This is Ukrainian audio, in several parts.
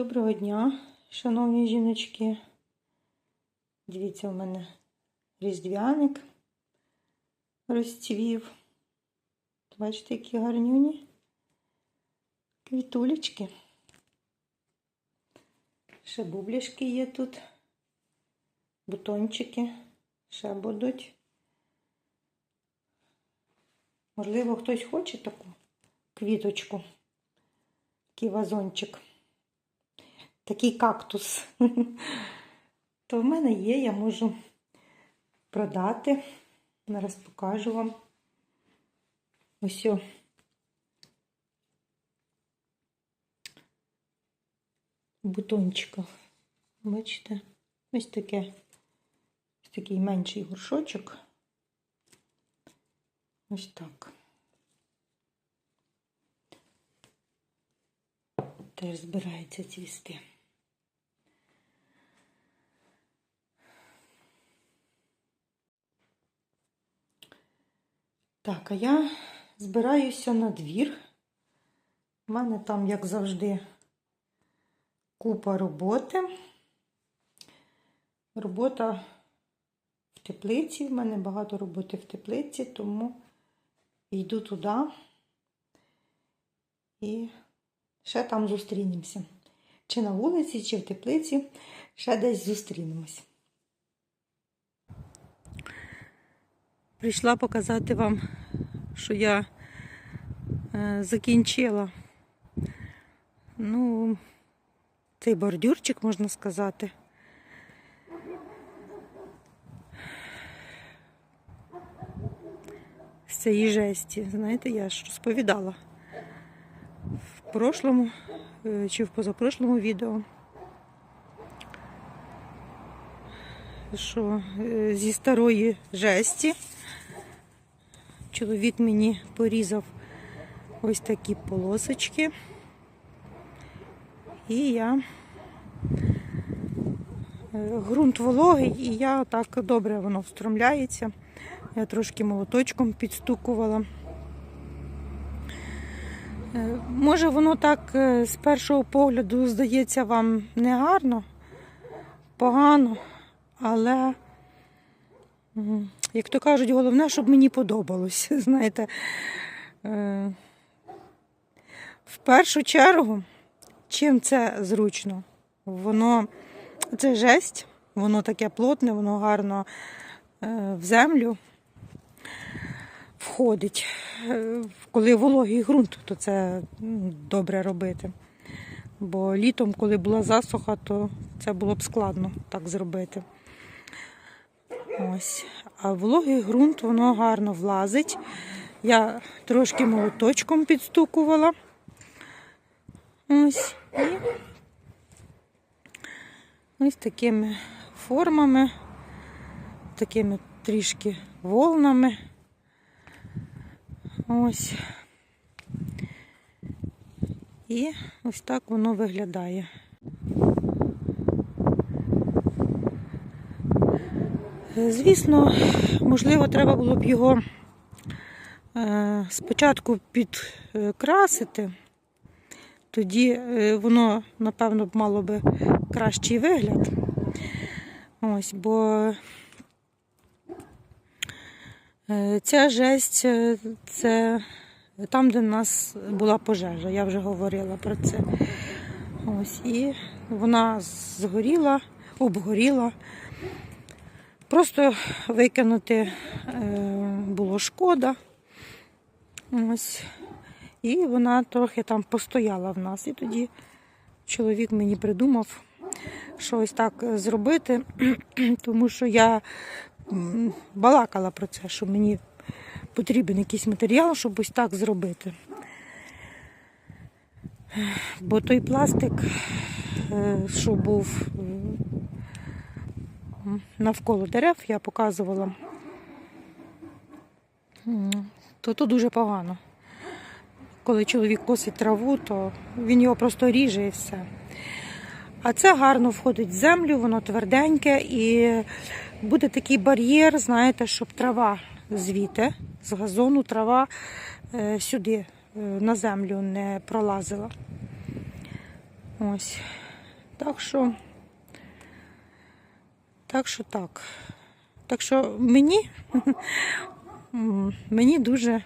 Доброго дня, шановні жіночки. Дивіться, у мене різдвяник розцвів. Бачите, які гарнюні квітулечки. Ще бублішки є тут, бутончики ще будуть. Можливо, хтось хоче таку квіточку, такий вазончик такий кактус, то в мене є, я можу продати. Зараз покажу вам. Ось. Бутончика. Бачите? Ось таке. Ось такий менший горшочок. Ось так. Теж збирається цвісти. Так, а я збираюся на двір. У мене там, як завжди, купа роботи. Робота в теплиці. В мене багато роботи в теплиці, тому йду туди і ще там зустрінемося. Чи на вулиці, чи в теплиці, ще десь зустрінемось. Прийшла показати вам, що я е, закінчила ну, цей бордюрчик, можна сказати. З цієї жесті. Знаєте, я ж розповідала в прошлому е, чи в позапрошлому відео. Що е, зі старої жесті чоловік мені порізав ось такі полосочки. І я ґрунт вологий, і я так добре воно встромляється. Я трошки молоточком підстукувала. Е, Може, воно так е, з першого погляду здається вам негарно, погано, але, як то кажуть, головне, щоб мені подобалось. Знаєте, е, в першу чергу, чим це зручно? Воно це жесть, воно таке плотне, воно гарно е, в землю входить. Е, Коли вологий ґрунт, то це добре робити. Бо літом, коли була засуха, то це було б складно так зробити. Ось. А вологий ґрунт, воно гарно влазить. Я трошки молоточком підстукувала. Ось. І ось такими формами, такими трішки волнами. Ось. І ось так воно виглядає. Звісно, можливо, треба було б його е, спочатку підкрасити, тоді е, воно, напевно, мало би кращий вигляд. Ось, бо е, ця жесть е, це там, де в нас була пожежа, я вже говорила про це. Ось, і вона згоріла, обгоріла. Просто викинути е, було шкода. Ось. І вона трохи там постояла в нас. І тоді чоловік мені придумав, що ось так зробити, тому що я балакала про це, що мені потрібен якийсь матеріал, щоб ось так зробити. Бо той пластик, е, що був навколо дерев, я показувала, то то дуже погано. Коли чоловік косить траву, то він його просто ріже і все. А це гарно входить в землю, воно тверденьке і буде такий бар'єр, знаєте, щоб трава звідти, з газону трава е, сюди е, на землю не пролазила. Ось. Так що, так що так. Так що мені, мені дуже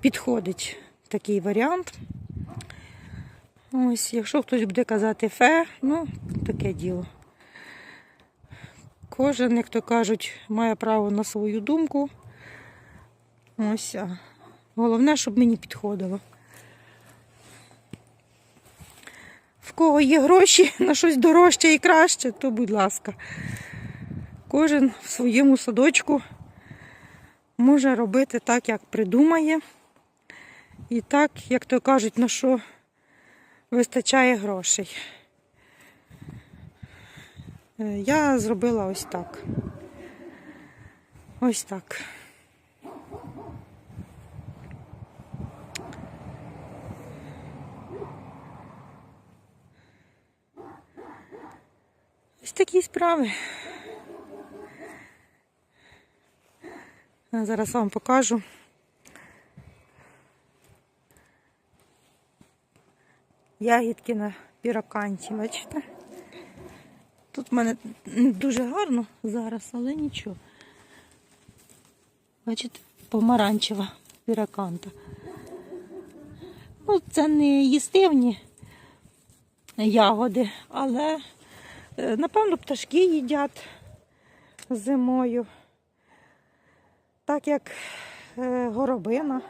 підходить такий варіант. Ось, якщо хтось буде казати фе, ну, таке діло. Кожен, як то кажуть, має право на свою думку. Ось. Головне, щоб мені підходило. В кого є гроші на щось дорожче і краще, то будь ласка. Кожен в своєму садочку може робити так, як придумає. І так, як то кажуть, на що вистачає грошей. Е, Я зробила ось так. Ось так. Ось такі справи. Я зараз вам покажу. Ягідки на піроканті, бачите? Тут в мене дуже гарно зараз, але нічого. Бачите, помаранчева піроканта. Ну, це не їстивні ягоди, але напевно пташки їдять зимою. Так як е, горобина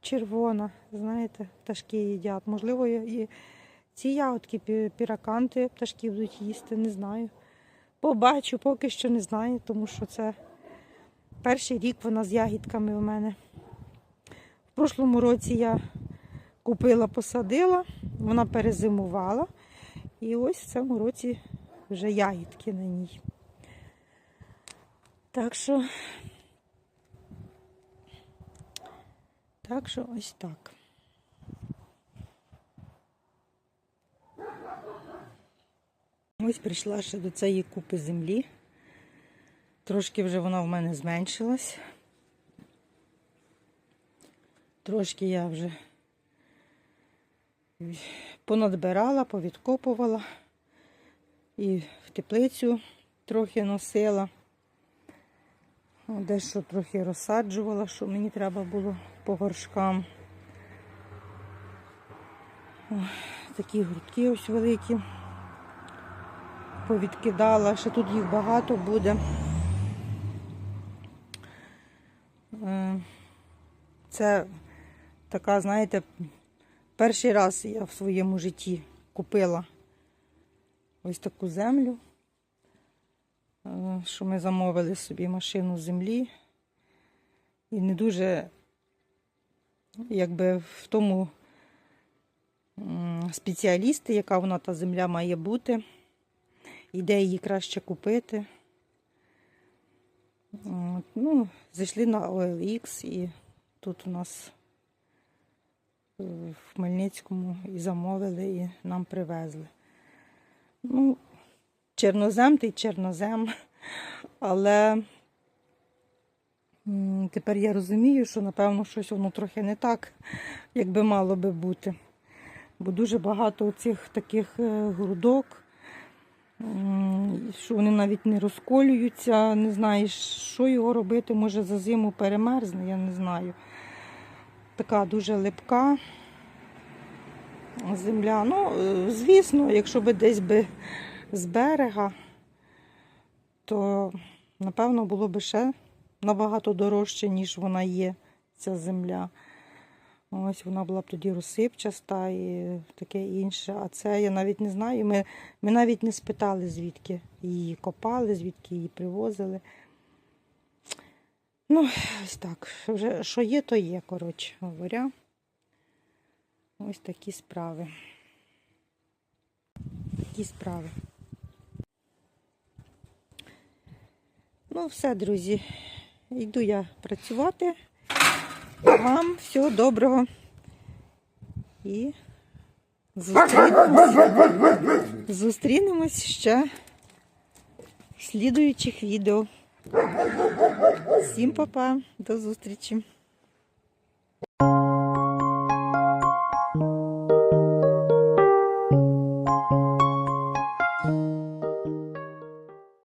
червона, знаєте, пташки їдять. Можливо, і ці ягодки піраканти пташки будуть їсти, не знаю. Побачу, поки що не знаю, тому що це перший рік вона з ягідками у мене. В прошлому році я купила, посадила, вона перезимувала. І ось в цьому році вже ягідки на ній. Так що, так що ось так. Ось прийшла ще до цієї купи землі. Трошки вже вона в мене зменшилась. Трошки я вже понадбирала, повідкопувала і в теплицю трохи носила. Дещо трохи розсаджувала, що мені треба було по горшкам. О, такі грудки ось великі. Повідкидала, ще тут їх багато буде. Е, Це така, знаєте, перший раз я в своєму житті купила ось таку землю, е, що ми замовили собі машину землі. І не дуже, якби в тому спеціалісти, яка вона та земля має бути, і де її краще купити. Ну, зайшли на OLX і тут у нас в Хмельницькому і замовили, і нам привезли. Ну, чорнозем й чорнозем, але тепер я розумію, що напевно щось воно трохи не так, як би мало би бути. Бо дуже багато цих таких е, грудок, що вони навіть не розколюються, не знаєш, що його робити, може за зиму перемерзне, я не знаю. Така дуже липка земля. Ну, е, звісно, якщо би десь би з берега, то напевно було б ще набагато дорожче, ніж вона є, ця земля. Ось вона була б тоді розсипчаста і таке інше. А це я навіть не знаю. Ми, ми навіть не спитали, звідки її копали, звідки її привозили. Ну, ось так. Вже що є, то є, коротше говоря. Ось такі справи. Такі справи. Ну, все, друзі. Йду я працювати. Вам всього доброго. І зустрінемось, зустрінемось ще в слідуючих відео. Всім па-па, до зустрічі!